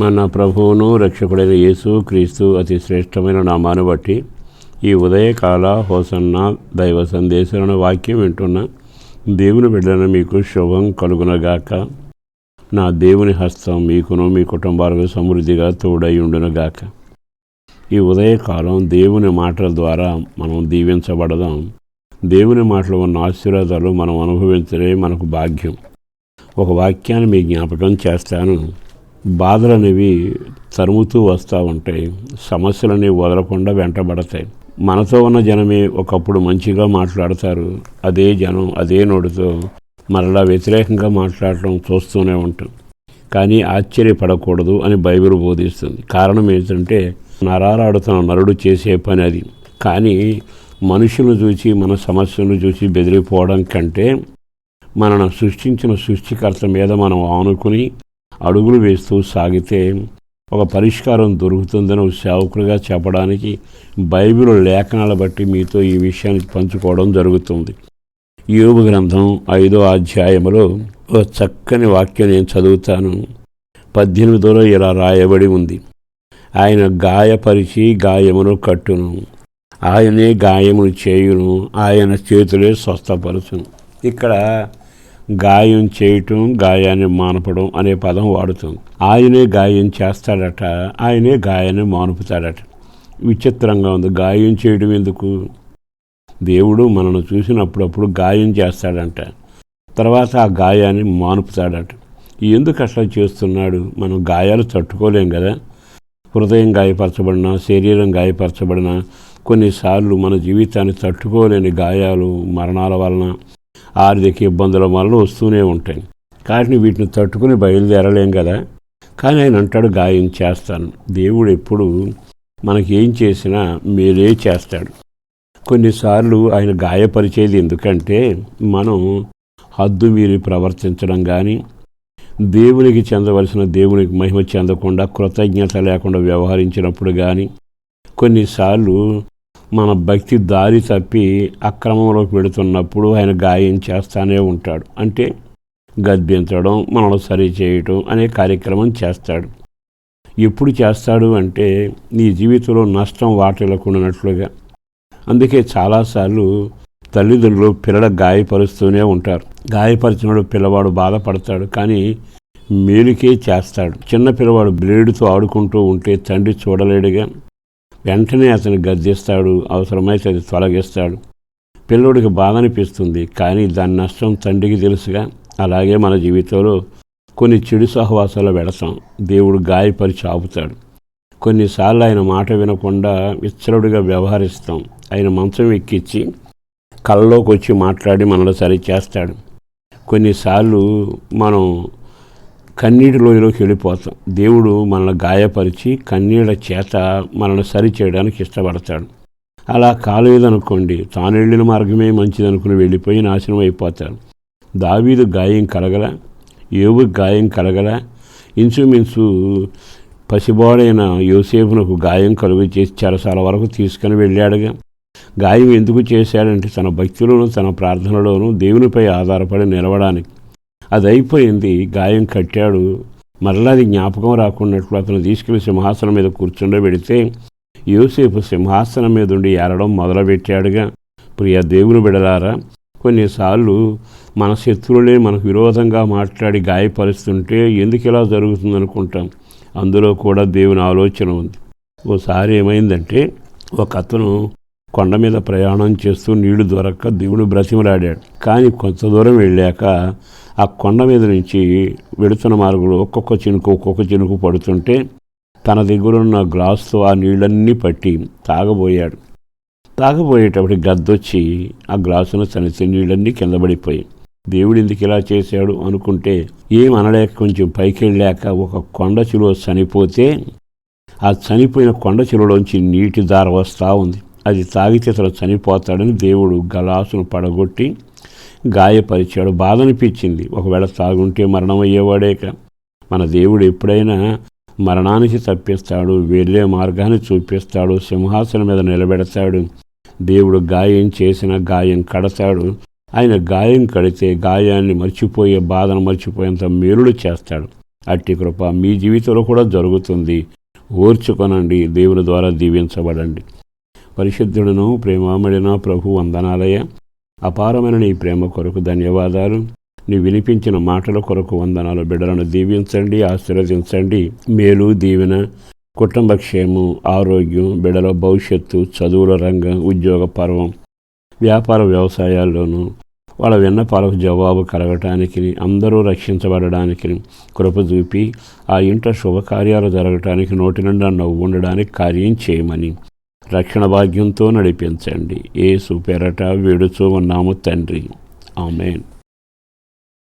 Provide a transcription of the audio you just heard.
మన ప్రభువును రక్షకుడైన యేసు క్రీస్తు అతి శ్రేష్టమైన నామాను బట్టి ఈ ఉదయకాల హోసన్న దైవ సందేశాలను వాక్యం వింటున్న దేవుని బిడ్డను మీకు శుభం కలుగునగాక. నా దేవుని హస్తం మీకును మీ కుటుంబాలకు సమృద్ధిగా తోడై ఉండునుగాక. ఈ ఉదయకాలం దేవుని మాటల ద్వారా మనం దీవించబడదాం. దేవుని మాటలు ఉన్న ఆశీర్వాదాలు మనం అనుభవించడే మనకు భాగ్యం. ఒక వాక్యాన్ని మీ జ్ఞాపకం చేస్తాను. బాధలు అనేవి తరుముతూ వస్తూ ఉంటాయి. సమస్యలని వదలకుండా వెంటబడతాయి. మనతో ఉన్న జనమే ఒకప్పుడు మంచిగా మాట్లాడతారు. అదే జనం అదే నోటితో మరలా వ్యతిరేకంగా మాట్లాడటం చూస్తూనే ఉంటాం కానీ ఆశ్చర్యపడకూడదు అని బైబిల్ బోధిస్తుంది. కారణం ఏంటంటే నరాలాడుతున్న నరుడు చేసే పని అది. కానీ మనుషులను చూసి మన సమస్యలను చూసి బెదిరిపోవడం కంటే మనను సృష్టించిన సృష్టికర్త మీద మనం ఆనుకుని అడుగులు వేస్తూ సాగితే ఒక పరిష్కారం దొరుకుతుందని ఒక చెప్పడానికి బైబిల్ లేఖనాల బట్టి మీతో ఈ విషయాన్ని పంచుకోవడం జరుగుతుంది. యోగు గ్రంథం ఐదో అధ్యాయములో ఒక చక్కని వాక్యం నేను చదువుతాను. పద్దెనిమిదిలో ఇలా రాయబడి ఉంది. ఆయన గాయపరిచి గాయమును కట్టును. ఆయనే గాయమును చేయును. ఆయన చేతులే స్వస్థపరచును. ఇక్కడ గాయం చేయటం గాయాన్ని మానపడం అనే పదం వాడుతుంది. ఆయనే గాయం చేస్తాడట ఆయనే గాయాన్ని మానుపుతాడట. విచిత్రంగా ఉంది. గాయం చేయడం ఎందుకు? దేవుడు మనను చూసినప్పుడప్పుడు గాయం చేస్తాడంట. తర్వాత ఆ గాయాన్ని మానుపుతాడట. ఎందుకు అట్లా చేస్తున్నాడు? మనం గాయాలు తట్టుకోలేం కదా. హృదయం గాయపరచబడిన శరీరం గాయపరచబడిన కొన్నిసార్లు మన జీవితాన్ని తట్టుకోలేని గాయాలు మరణాల వలన ఆర్థిక ఇబ్బందుల వల్ల వస్తూనే ఉంటాయి. కానీ వీటిని తట్టుకుని బయలుదేరలేం కదా. కానీ ఆయన అంటాడు గాయం చేస్తాను. దేవుడు ఎప్పుడు మనకి ఏం చేసినా మేలే చేస్తాడు. కొన్నిసార్లు ఆయన గాయపరిచేది ఎందుకంటే మనం హద్దు మీరి ప్రవర్తించడం కానీ దేవునికి చెందవలసిన దేవునికి మహిమ చెందకుండా కృతజ్ఞత లేకుండా వ్యవహరించినప్పుడు కానీ కొన్నిసార్లు మన భక్తి దారి తప్పి అక్రమంలోకి పెడుతున్నప్పుడు ఆయన గాయం చేస్తానే ఉంటాడు. అంటే గద్దించడం మనల్ని సరి చేయటం అనే కార్యక్రమం చేస్తాడు. ఎప్పుడు చేస్తాడు అంటే నీ జీవితంలో నష్టం వాటిల్లకుండానట్లుగా అందుకే చాలాసార్లు తల్లిదండ్రులు పిల్లల గాయపరుస్తూనే ఉంటారు. గాయపరిచినప్పుడు పిల్లవాడు బాధపడతాడు కానీ మేలుకే చేస్తాడు. చిన్న పిల్లవాడు బ్లేడుతో ఆడుకుంటూ ఉంటే తండ్రి చూడలేడుగా. వెంటనే అతను గద్దిస్తాడు అవసరమైతే అది తొలగిస్తాడు. పిల్లోడికి బాధ అనిపిస్తుంది కానీ దాని నష్టం తండ్రికి తెలుసుగా. అలాగే మన జీవితంలో కొన్ని చెడు సహవాసాలు పెడతాం దేవుడు గాయపరిచి ఆపుతాడు కొన్నిసార్లు ఆయన మాట వినకుండా విచ్చలుడిగా వ్యవహరిస్తాం. ఆయన మంచం ఎక్కించి కళ్ళలోకి వచ్చి మాట్లాడి మనల్ని సరి చేస్తాడు కొన్నిసార్లు మనం కన్నీటి లోయలోకి వెళ్ళిపోతాం. దేవుడు మనల్ని గాయపరిచి కన్నీళ్ళ చేత మనల్ని సరి చేయడానికి ఇష్టపడతాడు. అలా కాలేదనుకోండి తాను వెళ్ళిన మార్గమే మంచిదనుకుని వెళ్ళిపోయి నాశనం అయిపోతాడు. దావీదు గాయం కలగల ఏవు గాయం కలగల ఇంచుమించు పసిబాడైన యోసేపునకు గాయం కలుగు చేసి చెరసాల వరకు తీసుకుని వెళ్ళాడుగా. గాయం ఎందుకు చేశాడంటే తన భక్తిలోనూ తన ప్రార్థనలోనూ దేవునిపై ఆధారపడి నిలవడానికి. అది అయిపోయింది గాయం కట్టాడు. మరలా అది జ్ఞాపకం రాకున్నట్లు అతను తీసుకెళ్ళి సింహాసనం మీద కూర్చుండబెడితే యోసేపు సింహాసనం మీద ఉండి ఏరడం మొదలుపెట్టాడుగా. ప్రియ దేవుని బిడలారా కొన్నిసార్లు మన శత్రువులే మనకు విరోధంగా మాట్లాడి గాయపరుస్తుంటే ఎందుకు ఇలా జరుగుతుంది అనుకుంటాం అందులో కూడా దేవుని ఆలోచన ఉంది. ఓసారి ఏమైందంటే ఒక అతను కొండ మీద ప్రయాణం చేస్తూ నీళ్ళు దొరక్క దేవుడు బ్రతిమలాడాడు. కానీ కొంత దూరం వెళ్ళాక ఆ కొండ మీద నుంచి వెడుతున్న మార్గులు ఒక్కొక్క చినుకు ఒక్కొక్క చినుకు పడుతుంటే తన దగ్గర ఉన్న ఆ నీళ్ళన్నీ పట్టి తాగబోయాడు. తాగబోయేటప్పుడు గద్దొచ్చి ఆ గ్లాసును తనిసి నీళ్ళన్నీ కింద పడిపోయి దేవుడు ఎందుకు ఇలా చేశాడు? అనుకుంటే ఏం అనలేక కొంచెం పైకి వెళ్ళాక ఒక కొండ చిలువ చనిపోతే ఆ చనిపోయిన కొండ చిలువలోంచి నీటి దార వస్తూ ఉంది. అది తాగితే అతను చనిపోతాడని దేవుడు గలాసును పడగొట్టి గాయపరిచాడు. బాధ అనిపించింది ఒకవేళ తాగుంటే మరణం అయ్యేవాడేక మన దేవుడు ఎప్పుడైనా మరణానికి తప్పిస్తాడు వెళ్ళే మార్గాన్ని చూపిస్తాడు సింహాసనం మీద నిలబెడతాడు. దేవుడు గాయం చేసిన గాయం కడతాడు. ఆయన గాయం కడితే గాయాన్ని మర్చిపోయే బాధను మర్చిపోయేంత మేలుడు చేస్తాడు. అట్టి కృప మీ జీవితంలో కూడా జరుగుతుంది. ఓర్చుకొనండి. దేవుని ద్వారా దీవించబడండి. పరిశుద్ధుడును ప్రేమామడిన ప్రభు వందనాలయ అపారమైన నీ ప్రేమ కొరకు ధన్యవాదాలు. నీ వినిపించిన మాటల కొరకు వందనాలు బిడ్డలను దీవించండి ఆశీర్వదించండి. మేలు దీవెన కుటుంబ క్షేమం ఆరోగ్యం బిడ్డల భవిష్యత్తు చదువుల రంగం ఉద్యోగ పర్వం వ్యాపార వ్యవసాయాల్లోనూ వాళ్ళ విన్నపాలకు జవాబు కలగటానికి అందరూ రక్షించబడడానికి కృప చూపి ఆ ఇంట శుభకార్యాలు జరగటానికి నోటి నిండా నవ్వు ఉండడానికి కార్యం చేయమని. రక్షణ భాగ్యంతో నడిపించండి. ఏ సుపెరట వేడుచూ ఉన్నాము తండ్రి. ఆమెన్.